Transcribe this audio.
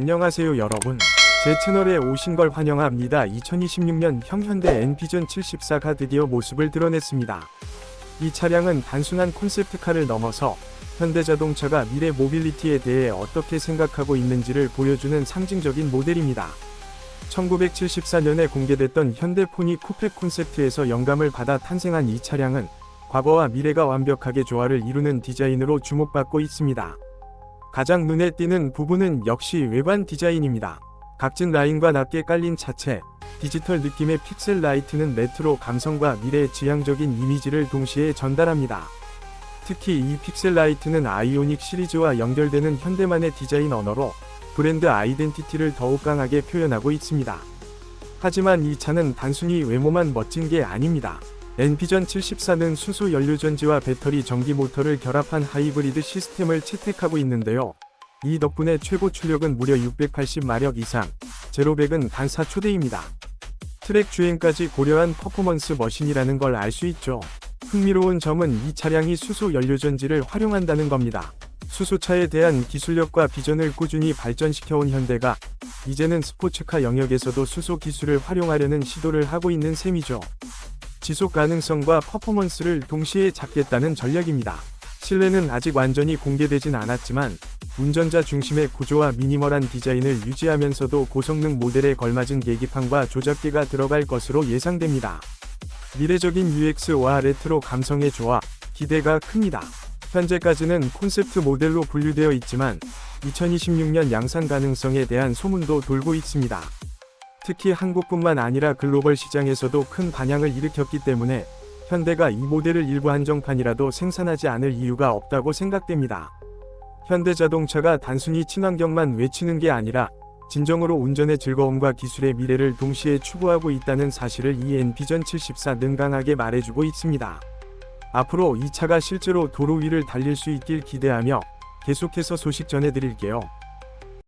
안녕하세요 여러분. 제 채널에 오신 걸 환영합니다. 2026년 형 현대 엔비전 74가 드디어 모습을 드러냈습니다. 이 차량은 단순한 콘셉트카를 넘어서 현대자동차가 미래 모빌리티에 대해 어떻게 생각하고 있는지를 보여주는 상징적인 모델입니다. 1974년에 공개됐던 현대 포니 쿠페 콘셉트에서 영감을 받아 탄생한 이 차량은 과거와 미래가 완벽하게 조화를 이루는 디자인으로 주목받고 있습니다. 가장 눈에 띄는 부분은 역시 외관 디자인입니다. 각진 라인과 낮게 깔린 차체, 디지털 느낌의 픽셀 라이트는 레트로 감성과 미래의 지향적인 이미지를 동시에 전달합니다. 특히 이 픽셀 라이트는 아이오닉 시리즈와 연결되는 현대만의 디자인 언어로 브랜드 아이덴티티를 더욱 강하게 표현하고 있습니다. 하지만 이 차는 단순히 외모만 멋진 게 아닙니다. 엔비전 74는 수소 연료전지와 배터리 전기 모터를 결합한 하이브리드 시스템을 채택하고 있는데요. 이 덕분에 최고 출력은 무려 680마력 이상, 제로백은 단 4초대입니다. 트랙 주행까지 고려한 퍼포먼스 머신이라는 걸 알 수 있죠. 흥미로운 점은 이 차량이 수소 연료전지를 활용한다는 겁니다. 수소차에 대한 기술력과 비전을 꾸준히 발전시켜온 현대가 이제는 스포츠카 영역에서도 수소 기술을 활용하려는 시도를 하고 있는 셈이죠. 지속 가능성과 퍼포먼스를 동시에 잡겠다는 전략입니다. 실내는 아직 완전히 공개되진 않았지만 운전자 중심의 구조와 미니멀한 디자인을 유지하면서도 고성능 모델에 걸맞은 계기판과 조작기가 들어갈 것으로 예상됩니다. 미래적인 UX와 레트로 감성의 조화, 기대가 큽니다. 현재까지는 콘셉트 모델로 분류되어 있지만 2026년 양산 가능성에 대한 소문도 돌고 있습니다. 특히 한국뿐만 아니라 글로벌 시장에서도 큰 반향을 일으켰기 때문에 현대가 이 모델을 일부 한정판이라도 생산하지 않을 이유가 없다고 생각됩니다. 현대자동차가 단순히 친환경만 외치는 게 아니라 진정으로 운전의 즐거움과 기술의 미래를 동시에 추구하고 있다는 사실을 이 엔비전 74 능강하게 말해주고 있습니다. 앞으로 이 차가 실제로 도로 위를 달릴 수 있길 기대하며 계속해서 소식 전해드릴게요.